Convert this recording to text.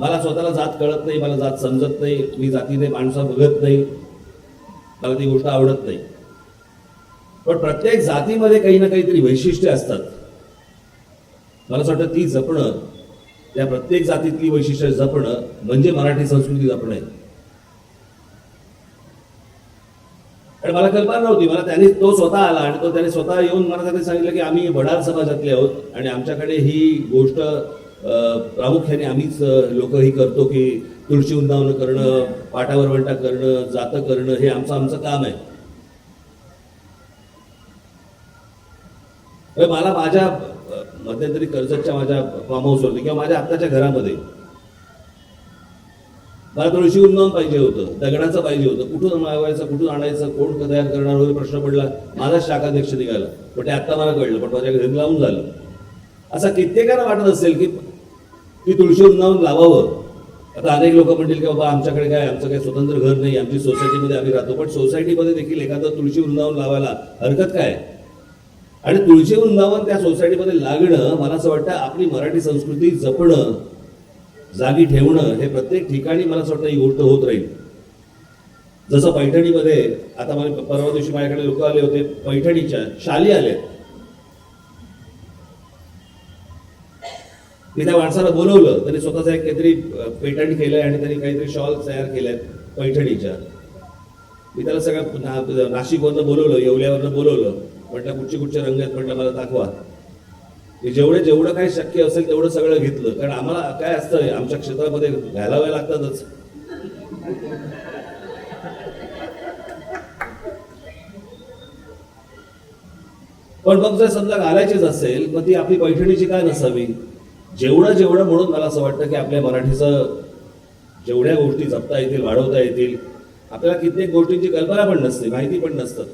मला स्वतःला जात कळत नाही मला जात समजत नाही मी जातीने माणसं बघत नाही मला ती गोष्ट आवडत नाही. पण प्रत्येक जातीमध्ये काही ना काहीतरी वैशिष्ट्य असतात. मला असं वाटतं ती जपणं त्या प्रत्येक जातीतली वैशिष्ट्य जपणं म्हणजे मराठी संस्कृती जपणं आहे. आणि मला कल्पना नव्हती मला त्याने तो स्वतः आला आणि तो त्याने स्वतः येऊन मला त्याने सांगितलं की आम्ही वडार समाजातले आहोत आणि आमच्याकडे ही गोष्ट प्रामुख्याने आम्हीच लोक ही करतो की तुळशी उंदावणं करणं पाटावर वंटा करणं जातं करणं हे आमचं आमचं काम आहे. मला माझ्या मध्यंतरी कर्जतच्या माझ्या फार्म हाऊसवरती किंवा माझ्या आत्ताच्या घरामध्ये मला तुळशी उन्नवून पाहिजे होतं दगडाचं पाहिजे होतं. कुठून मागवायचं कुठून आणायचं कोण तयार करणार वगैरे प्रश्न पडला. माझा शाखाध्यक्ष निघाला. पण ते आत्ता मला कळलं पण माझ्या घरी लावून झालं. असं कित्येकांना वाटत असेल की ती तुळशी उन्नावून लावावं. आता अनेक लोक म्हणतील की बाबा आमच्याकडे काय आमचं काही स्वतंत्र घर नाही आमची सोसायटीमध्ये आम्ही राहतो. पण सोसायटीमध्ये देखील एखादं तुळशी वृंदावन लावायला हरकत काय? आणि तुळशी वृंदावन त्या सोसायटीमध्ये लागणं मला असं वाटतं आपली मराठी संस्कृती जपणं जागी ठेवणं हे प्रत्येक ठिकाणी मला असं वाटतं ही गोष्ट होत राहील. जसं पैठणीमध्ये आता मला परवा दिवशी माझ्याकडे लोक आले होते पैठणीच्या शाली आल्या मी त्या माणसाला बोलवलं त्यांनी स्वतःचा एक काहीतरी पेटंट केलं केलंय आणि त्यांनी काहीतरी शॉल तयार केल्यात पैठणीच्या. मी त्याला सगळं ना, नाशिकवरनं बोलवलं येवल्यावरनं बोलवलं. म्हटलं कुठचे कुठचे रंग आहेत? म्हटलं मला दाखवा. मी जेवढे जेवढं काही शक्य असेल तेवढं सगळं घेतलं. कारण आम्हाला काय असतं आमच्या क्षेत्रामध्ये घालाव्या लागतातच. पण मग जर समजा घालायचीच असेल मग ती आपली पैठणीची काय नसावी? जेवढं जेवढं म्हणून मला असं वाटतं की आपल्या मराठीचं जेवढ्या गोष्टी जपता येतील वाढवता येतील आपल्याला कित्येक गोष्टींची कल्पना पण नसते माहिती पण नसतं.